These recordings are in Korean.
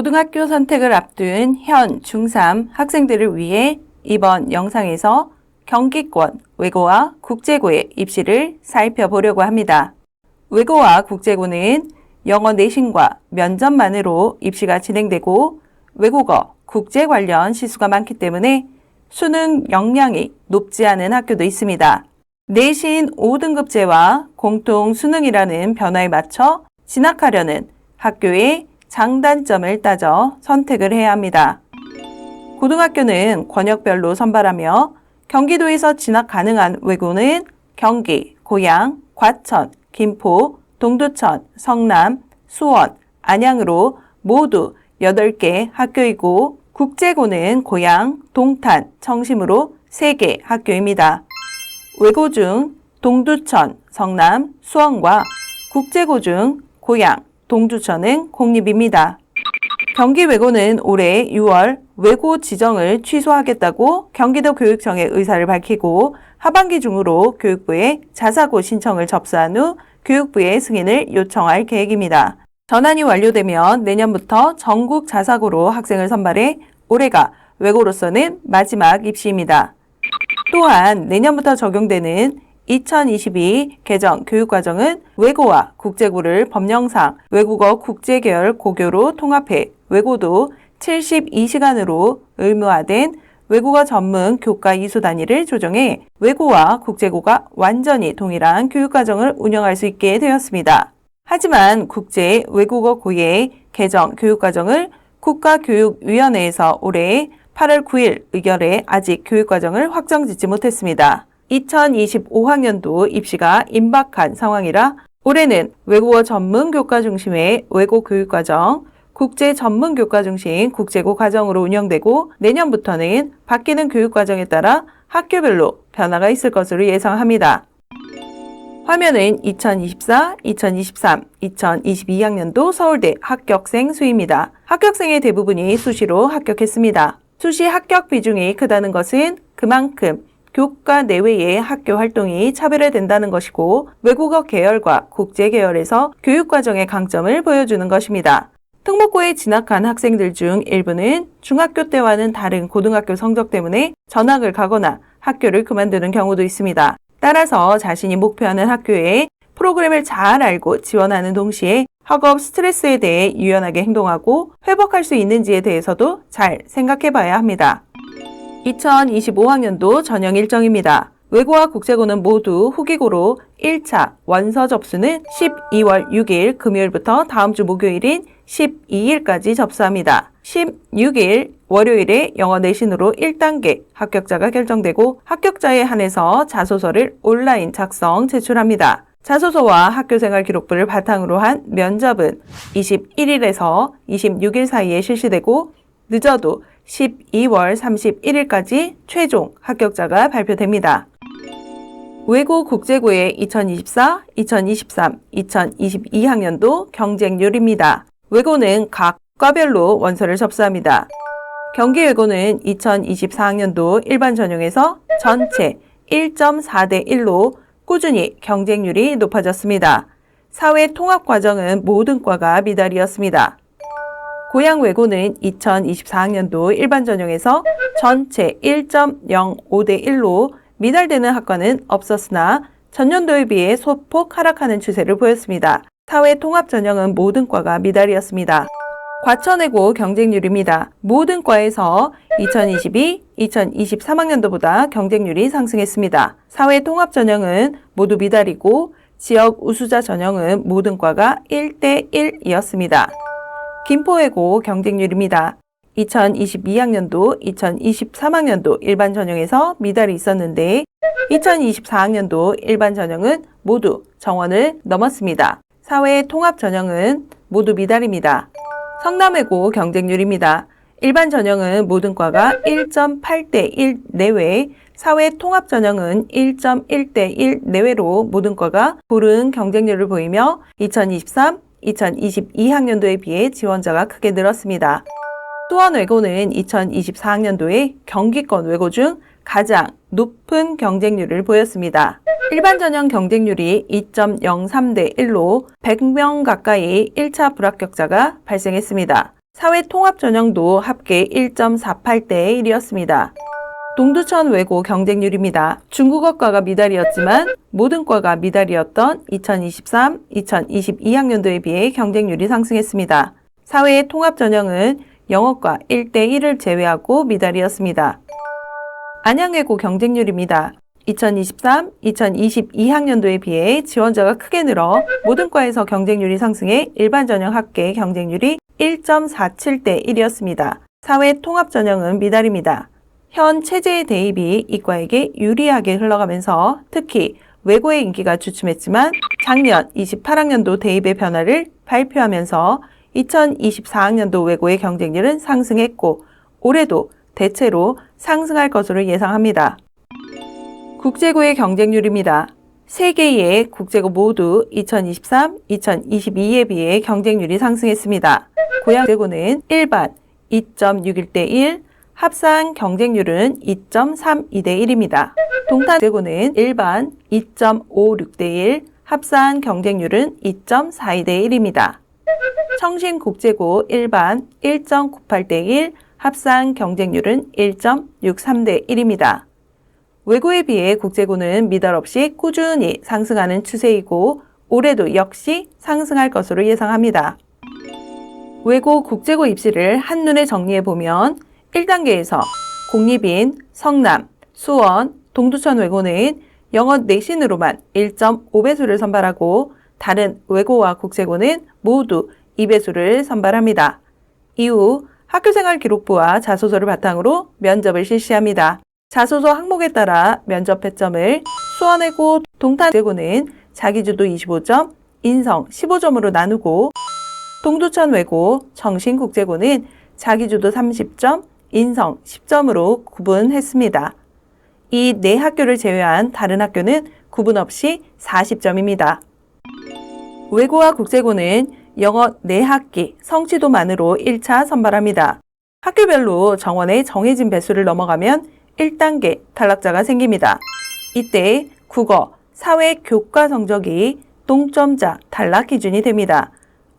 고등학교 선택을 앞둔 현 중3 학생들을 위해 이번 영상에서 경기권 외고와 국제고의 입시를 살펴보려고 합니다. 외고와 국제고는 영어 내신과 면접만으로 입시가 진행되고 외국어, 국제 관련 시수가 많기 때문에 수능 역량이 높지 않은 학교도 있습니다. 내신 5등급제와 공통 수능이라는 변화에 맞춰 진학하려는 학교의 장단점을 따져 선택을 해야 합니다. 고등학교는 권역별로 선발하며 경기도에서 진학 가능한 외고는 경기, 고양, 과천, 김포, 동두천, 성남, 수원, 안양으로 모두 8개 학교이고 국제고는 고양, 동탄, 청심으로 3개 학교입니다. 외고 중 동두천, 성남, 수원과 국제고 중 고양, 동두천은 공립입니다. 경기 외고는 올해 6월 외고 지정을 취소하겠다고 경기도 교육청에 의사를 밝히고 하반기 중으로 교육부에 자사고 신청을 접수한 후 교육부의 승인을 요청할 계획입니다. 전환이 완료되면 내년부터 전국 자사고로 학생을 선발해 올해가 외고로서는 마지막 입시입니다. 또한 내년부터 적용되는 2022 개정 교육과정은 외고와 국제고를 법령상 외국어 국제계열 고교로 통합해 외고도 72시간으로 의무화된 외국어 전문 교과 이수 단위를 조정해 외고와 국제고가 완전히 동일한 교육과정을 운영할 수 있게 되었습니다. 하지만 국제 외국어 고의 개정 교육과정을 국가교육위원회에서 올해 8월 9일 의결에 아직 교육과정을 확정 짓지 못했습니다. 2025학년도 입시가 임박한 상황이라 올해는 외국어 전문 교과 중심의 외고 교육과정, 국제 전문 교과 중심 국제고 과정으로 운영되고 내년부터는 바뀌는 교육 과정에 따라 학교별로 변화가 있을 것으로 예상합니다. 화면은 2024, 2023, 2022학년도 서울대 합격생 수입니다. 합격생의 대부분이 수시로 합격했습니다. 수시 합격 비중이 크다는 것은 그만큼 교과 내외의 학교 활동이 차별화된다는 것이고 외국어 계열과 국제 계열에서 교육과정의 강점을 보여주는 것입니다. 특목고에 진학한 학생들 중 일부는 중학교 때와는 다른 고등학교 성적 때문에 전학을 가거나 학교를 그만두는 경우도 있습니다. 따라서 자신이 목표하는 학교에 프로그램을 잘 알고 지원하는 동시에 학업 스트레스에 대해 유연하게 행동하고 회복할 수 있는지에 대해서도 잘 생각해 봐야 합니다. 2025학년도 전형 일정입니다. 외고와 국제고는 모두 후기고로 1차 원서 접수는 12월 6일 금요일부터 다음 주 목요일인 12일까지 접수합니다. 16일 월요일에 영어 내신으로 1단계 합격자가 결정되고 합격자에 한해서 자소서를 온라인 작성 제출합니다. 자소서와 학교생활 기록부를 바탕으로 한 면접은 21일에서 26일 사이에 실시되고 늦어도 12월 31일까지 최종 합격자가 발표됩니다. 외고 국제고의 2024, 2023, 2022학년도 경쟁률입니다. 외고는 각 과별로 원서를 접수합니다. 경기외고는 2024학년도 일반 전형에서 전체 1.4대 1로 꾸준히 경쟁률이 높아졌습니다. 사회 통합 과정은 모든 과가 미달이었습니다. 고양 외고는 2024학년도 일반 전형에서 전체 1.05대 1로 미달되는 학과는 없었으나 전년도에 비해 소폭 하락하는 추세를 보였습니다. 사회 통합 전형은 모든 과가 미달이었습니다. 과천외고 경쟁률입니다. 모든 과에서 2022, 2023학년도보다 경쟁률이 상승했습니다. 사회 통합 전형은 모두 미달이고 지역 우수자 전형은 모든 과가 1대 1이었습니다. 김포외고 경쟁률입니다. 2022학년도, 2023학년도 일반 전형에서 미달이 있었는데 2024학년도 일반 전형은 모두 정원을 넘었습니다. 사회 통합 전형은 모두 미달입니다. 성남외고 경쟁률입니다. 일반 전형은 모든 과가 1.8대 1 내외, 사회 통합 전형은 1.1대 1 내외로 모든 과가 고른 경쟁률을 보이며 2023, 2022학년도에 비해 지원자가 크게 늘었습니다. 또한 외고는 2024학년도에 경기권 외고 중 가장 높은 경쟁률을 보였습니다. 일반 전형 경쟁률이 2.03대 1로 100명 가까이 1차 불합격자가 발생했습니다. 사회 통합 전형도 합계 1.48대 1이었습니다. 동두천 외고 경쟁률입니다. 중국어과가 미달이었지만 모든 과가 미달이었던 2023, 2022학년도에 비해 경쟁률이 상승했습니다. 사회의 통합 전형은 영어과 1대1을 제외하고 미달이었습니다. 안양외고 경쟁률입니다. 2023, 2022학년도에 비해 지원자가 크게 늘어 모든 과에서 경쟁률이 상승해 일반 전형 합계 경쟁률이 1.47대 1이었습니다. 사회 통합 전형은 미달입니다. 현 체제의 대입이 이과에게 유리하게 흘러가면서 특히 외고의 인기가 주춤했지만 작년 28학년도 대입의 변화를 발표하면서 2024학년도 외고의 경쟁률은 상승했고 올해도 대체로 상승할 것으로 예상합니다. 국제고의 경쟁률입니다. 세 개의 국제고 모두 2023, 2022에 비해 경쟁률이 상승했습니다. 고양제고는 일반 2.61대 1, 합산 경쟁률은 2.32대 1입니다. 동탄제고는 일반 2.56대 1, 합산 경쟁률은 2.42대 1입니다. 청신국제고 일반 1.98대 1, 합산 경쟁률은 1.63대 1입니다. 외고에 비해 국제고는 미달 없이 꾸준히 상승하는 추세이고 올해도 역시 상승할 것으로 예상합니다. 외고 국제고 입시를 한눈에 정리해 보면 1단계에서 공립인 성남, 수원, 동두천 외고는 영어 내신으로만 1.5배수를 선발하고 다른 외고와 국제고는 모두 2배수를 선발합니다. 이후 학교생활 기록부와 자소서를 바탕으로 면접을 실시합니다. 자소서 항목에 따라 면접 배점을 수원외고 동탄외고는 자기주도 25점, 인성 15점으로 나누고 동두천 외고 정신국제고는 자기주도 30점, 인성 10점으로 구분했습니다. 이 네 학교를 제외한 다른 학교는 구분 없이 40점입니다. 외고와 국제고는 영어 4학기 성취도만으로 1차 선발합니다. 학교별로 정원의 정해진 배수를 넘어가면 1단계 탈락자가 생깁니다. 이때 국어, 사회 교과 성적이 동점자 탈락 기준이 됩니다.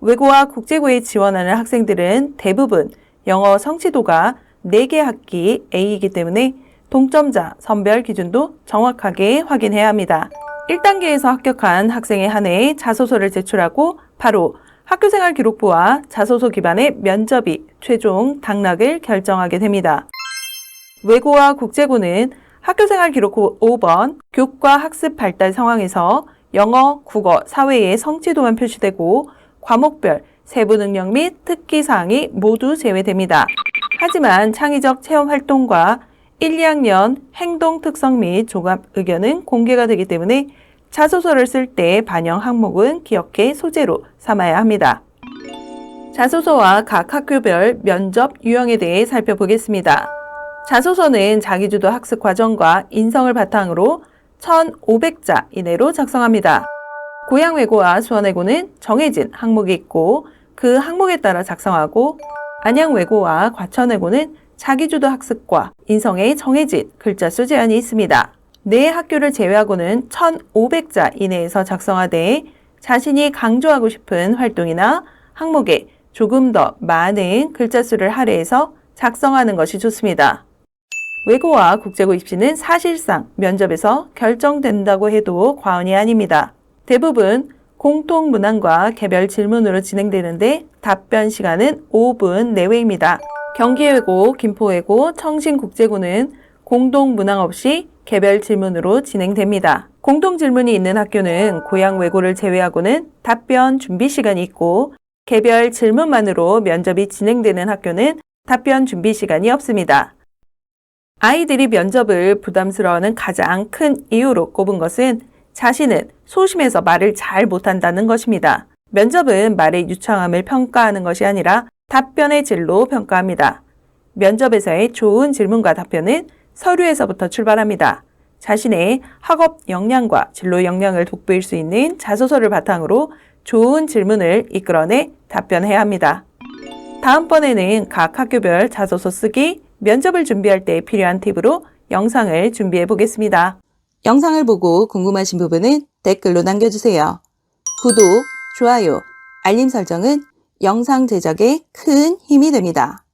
외고와 국제고에 지원하는 학생들은 대부분 영어 성취도가 4개 학기 A이기 때문에 동점자 선별 기준도 정확하게 확인해야 합니다. 1단계에서 합격한 학생에 한해 자소서를 제출하고 바로 학교생활 기록부와 자소서 기반의 면접이 최종 당락을 결정하게 됩니다. 외고와 국제고는 학교생활 기록부 5번 교과 학습 발달 상황에서 영어, 국어, 사회의 성취도만 표시되고 과목별 세부 능력 및 특기 사항이 모두 제외됩니다. 하지만 창의적 체험 활동과 1, 2학년 행동 특성 및 종합 의견은 공개가 되기 때문에 자소서를 쓸 때 반영 항목은 기억해 소재로 삼아야 합니다. 자소서와 각 학교별 면접 유형에 대해 살펴보겠습니다. 자소서는 자기주도 학습 과정과 인성을 바탕으로 1,500자 이내로 작성합니다. 고양외고와 수원 외고는 정해진 항목이 있고 그 항목에 따라 작성하고 안양외고와 과천외고는 자기주도 학습과 인성에 정해진 글자 수 제한이 있습니다. 네 학교를 제외하고는 1,500자 이내에서 작성하되 자신이 강조하고 싶은 활동이나 항목에 조금 더 많은 글자 수를 할애해서 작성하는 것이 좋습니다. 외고와 국제고 입시는 사실상 면접에서 결정된다고 해도 과언이 아닙니다. 대부분 공통 문항과 개별 질문으로 진행되는데 답변 시간은 5분 내외입니다. 경기외고, 김포외고, 청신국제고는 공동 문항 없이 개별 질문으로 진행됩니다. 공동 질문이 있는 학교는 고향 외고를 제외하고는 답변 준비 시간이 있고 개별 질문만으로 면접이 진행되는 학교는 답변 준비 시간이 없습니다. 아이들이 면접을 부담스러워하는 가장 큰 이유로 꼽은 것은 자신은 소심해서 말을 잘 못한다는 것입니다. 면접은 말의 유창함을 평가하는 것이 아니라 답변의 질로 평가합니다. 면접에서의 좋은 질문과 답변은 서류에서부터 출발합니다. 자신의 학업 역량과 진로 역량을 돋보일 수 있는 자소서를 바탕으로 좋은 질문을 이끌어내 답변해야 합니다. 다음번에는 각 학교별 자소서 쓰기, 면접을 준비할 때 필요한 팁으로 영상을 준비해 보겠습니다. 영상을 보고 궁금하신 부분은 댓글로 남겨주세요. 구독, 좋아요, 알림 설정은 영상 제작에 큰 힘이 됩니다.